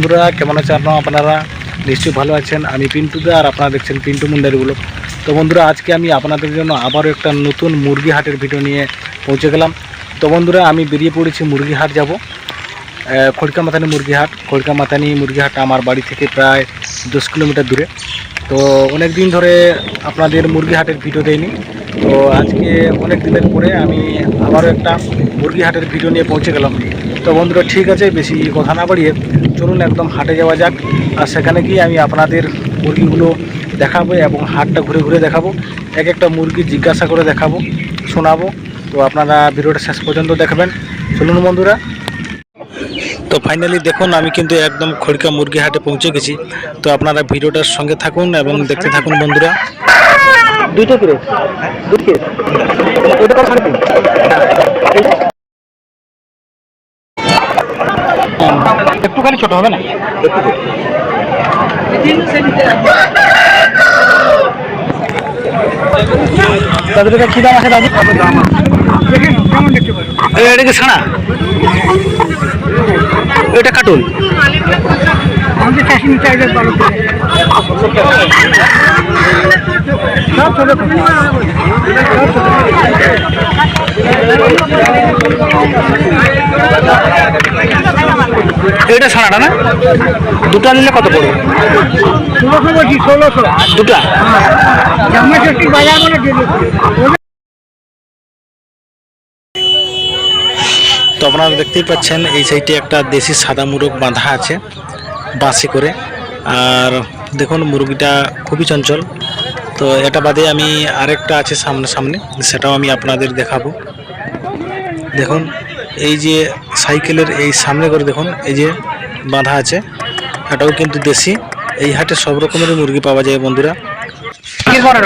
বন্ধুরা, কেমন আছেন আপনারা? নিশ্চয়ই ভালো আছেন। আমি পিন্টু দা আর আপনারা দেখছেন পিন্টু মুন্ডারিগুলো। তো বন্ধুরা, আজকে আমি আপনাদের জন্য আবারও একটা নতুন মুরগি হাটের ভিডিও নিয়ে পৌঁছে গেলাম। তো বন্ধুরা, আমি বেরিয়ে পড়েছি মুরগি হাট যাব। খড়কা মাথানি মুরগি হাট। খড়কা মাথানি মুরগি হাট আমার বাড়ি থেকে প্রায় দশ কিলোমিটার দূরে। তো অনেক দিন ধরে আপনাদের মুরগি হাটের ভিডিও দেয়নি তো আজকে অনেক দিনের পরে আমি আবারও একটা মুরগি হাটের ভিডিও নিয়ে পৌঁছে গেলাম। তো বন্ধুরা, ঠিক আছে, বেশি কথা না বাড়িয়ে চলুন একদম হাটে যাওয়া যাক। আর সেখানে গিয়ে আমি আপনাদের মুরগিগুলো দেখাবো এবং হাটটা ঘুরে ঘুরে দেখাবো। এক একটা মুরগি জিজ্ঞাসা করে দেখাবো, শোনাবো। তো আপনারা ভিডিওটা শেষ পর্যন্ত দেখবেন। চলুন বন্ধুরা। তো ফাইনালি দেখুন, আমি কিন্তু একদম খড়কা মুরগি হাটে পৌঁছে গেছি। তো আপনারা ভিডিওটার সঙ্গে থাকুন এবং দেখতে থাকুন বন্ধুরা। দুইটা করে দুটো সাড়ে তিন একটুখানি ছোট হবে না? তাদের এটা কি দাম আছে দাদু? এই এটা কি ছাড়া এটা কাটুন সব ছোট ছোট। এটা ছাড়াটা না? দুটা নিলে কত পড়বে? দুটা? তো আপনারা দেখতেই পাচ্ছেন, এই সাইডে একটা দেশি সাদা মুরগ বাঁধা আছে বাঁশি করে। আর দেখুন, মুরগিটা খুবই চঞ্চল। তো এটা বাদে আমি আরেকটা আছে সামনে সামনে সেটাও আমি আপনাদের দেখাবো। দেখুন এই যে সাইকেলের এই সামনে করে দেখুন, এই যে বাঁধা আছে, এটাও কিন্তু দেশি। এই হাটে সব রকমের মুরগি পাওয়া যায় বন্ধুরা। ভালো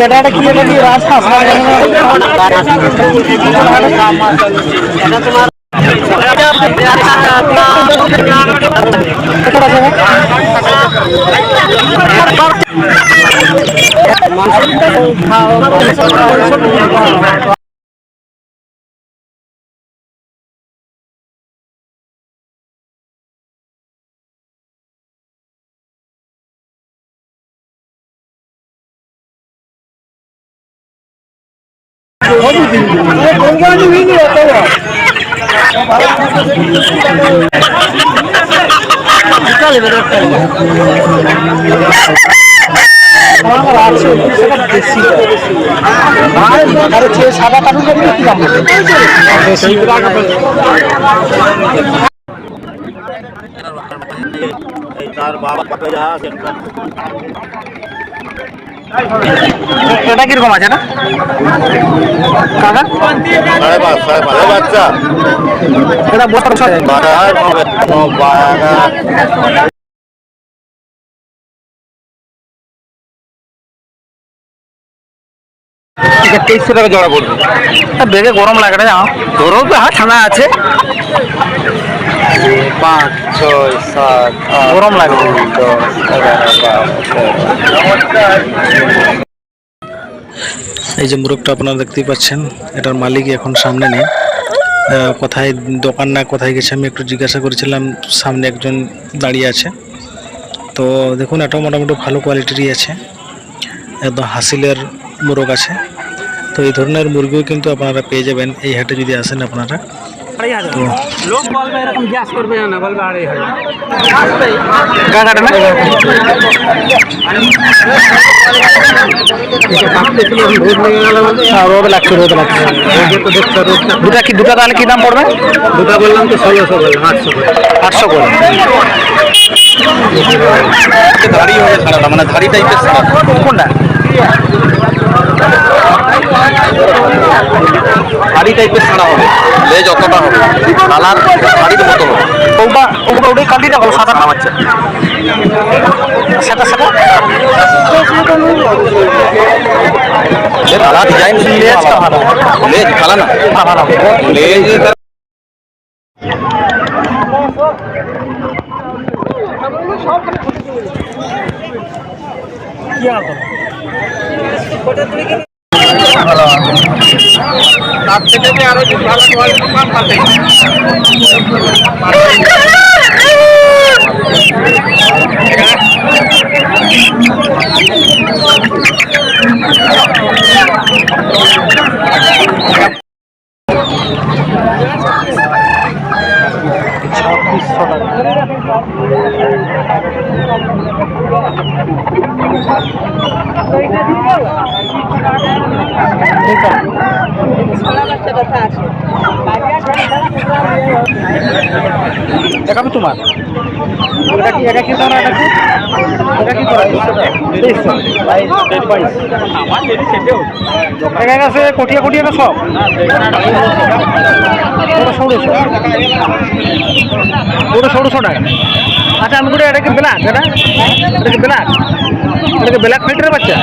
এটা সাদা কাঠুন কি দাম তার বাবা যা এটা কীরকম আছে না? কাকা? বাচ্চা। এটা বছর তেইশশো টাকা জোড়া পড়বে। বেগে গরম লাগে না ধরো তো হ্যাঁ ঠান্ডা আছে। পাঁচ ছয় সাত গরম লাগে দশ এগারো বারো এই যে মুরগটা আপনারা দেখতেই পাচ্ছেন এটার মালিক এখন সামনে নেই। কোথায় দোকান না কোথায় গেছে আমি একটু জিজ্ঞাসা করেছিলাম সামনে একজন দাঁড়িয়ে আছে। তো দেখুন এটাও মোটামুটি ভালো কোয়ালিটিরই আছে। একদম হাসিলের মুরগ আছে। তো এই ধরনের মুরগিও কিন্তু আপনারা পেয়ে যাবেন এই হাটে যদি আসেন আপনারা। তো লোক বলবে এরকম গ্যাস করবে না বলবে আড়াই হাজার। কাকাটা না? হ্যাঁ, দুটা কি দুটা তাহলে কি দাম পড়বে? দুটা বললাম তো ষোলোশো বললাম আটশো করে। আটশো করে। ধাড়ি হবে সারাটা মানে ধাড়ি টাইপের সারা কোনটা? হাড়ি টাইপের ছাড়া হবে লেজ অতটা হবে কালার হাড়ির মতো হবে। ওটা ওটা ওটাই কালিটা ভালো সাদা বাচ্চা সেটা সেটা? কালার ডিজাইন লেজ কা ভালো লেজ ভালো না? ভালো লেজ তার থেকে আরও ভালো কোয়ালিটি টাকা কথা আছে। দেখাবো তোমার। এটা কি এটা কি করা এটা কি? এটা কি করা একা আছে কটিয়া কটিয়া না সব? ওটা ষোলোশো। ওটা ষোলোশো টাকা। আচ্ছা আমি করে এটা কি ব্ল্যাক এটা? এটা কি ব্ল্যাক এটা কি ব্ল্যাক ফিল্টারের বাচ্চা?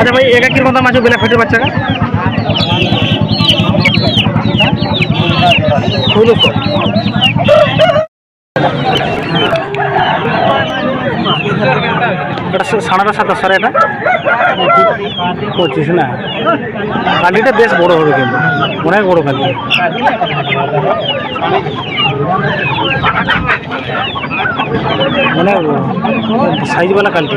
আচ্ছা ভাই এটা কীরকম দাম আছে ব্ল্যাক ফিল্টারের বাচ্চাটা ষোলোশো এটা সাড়ে সাতাশ এটা পঁচিশ, না? কালিটা বেশ বড় হবে কিন্তু। অনেক বড় কালি। অনেক বড়। সাইজওয়ালা কালটি।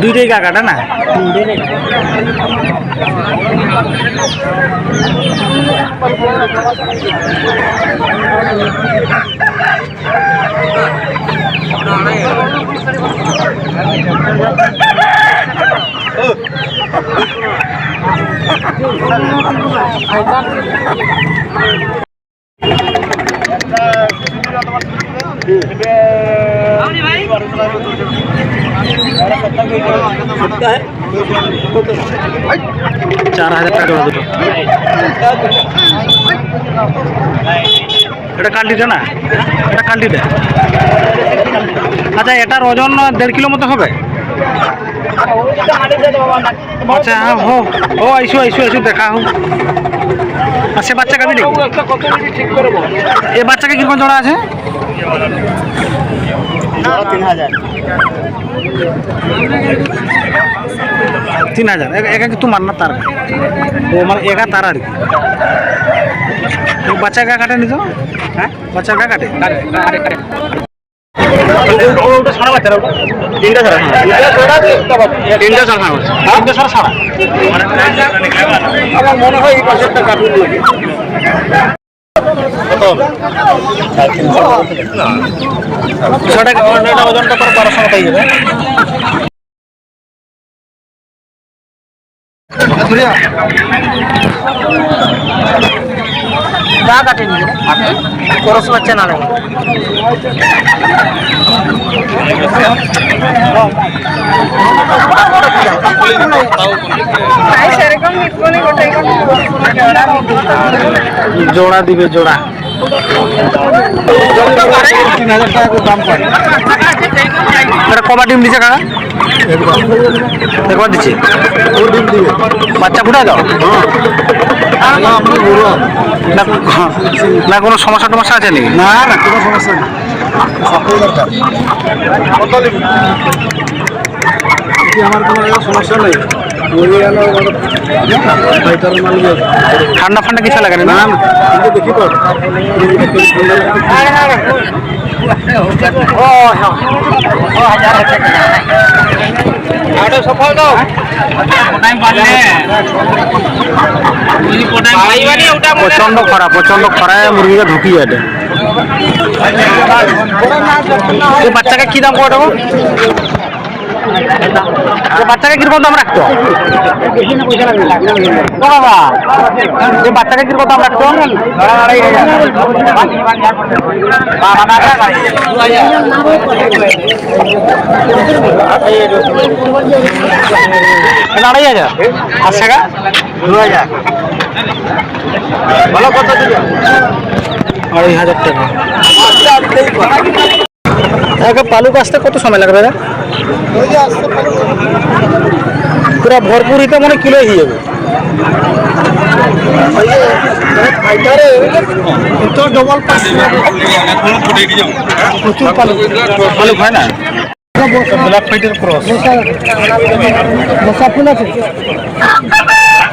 দুইটাই কাকাটা, না? চার হাজার টাকা দুটো এটা কালটিটা না। এটা কালটিটা আচ্ছা এটার ওজন দেড় কিলো মতো হবে? আচ্ছা হ্যাঁ হো ও আইসু আইসু আইসু, দেখা হোক। আর সে বাচ্চা কাবি এ বাচ্চাকে কীরকম জোড়া আছে? তিন হাজার। একা কি তোমার না তার। ও মানে একা তার আর কি। বাচ্চা কাটে হ্যাঁ? বাচ্চা গা কাটে? বাচ্চা আমার মনে হয় এই পাশেরটা কাটুন সেটা ওজনটা পর বারোশো মতো যাবে। কাটেনি। খরচ বাচ্চা না লাগে জোড়া দিবে জোড়া। তিন হাজার টাকা করে দাম পড়ে এটা কবার ডিম দিছে কাকা? একবার দিচ্ছে। বাচ্চা ফুটা দাও। না হ্যাঁ। না কোনো সমস্যা টমস্যা আছে নাকি? না না কোনো সমস্যা নেই। আমার কোনো সমস্যা নেই। ঠান্ডা ফান্ডা কিছু লাগে না? না দেখি তো। প্রচণ্ড খরা প্রচণ্ড খরায় মুরগিটা ঢুকিয়ে এটা। এই বাচ্চাকে কি দাম করে দেবো বাচ্চাকে কীরকম দাম রাখতো? বাবা এই বাচ্চাকে কীরকম দাম রাখতো? আড়াই হাজার। আর টাকা? দু হাজার ভালো কত আড়াই হাজার টাকা। পালুক আসতে কত সময় লাগবে দাদা পুরা ভরপুর ইতে মানে কিলো হয়ে যাবে। তো ডবল প্রচুর পালুক পালুক হয় না? ব্ল্যাক ফাইটের ক্রস মশা ফুল আছে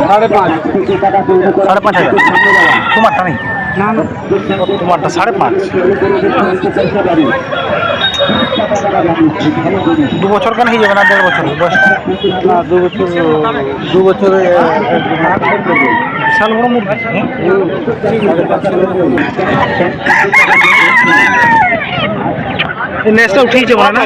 সাড়ে পাঁচ। সাড়ে পাঁচ হাজার? তোমারটা নেই? তোমারটা সাড়ে পাঁচ। দু বছর কেন হয়ে যাবে না দেড় বছর? বয়স না দু বছর দু বছরে বিশাল বড় মুরগি নেসটা উঠিয়েছে মনে না?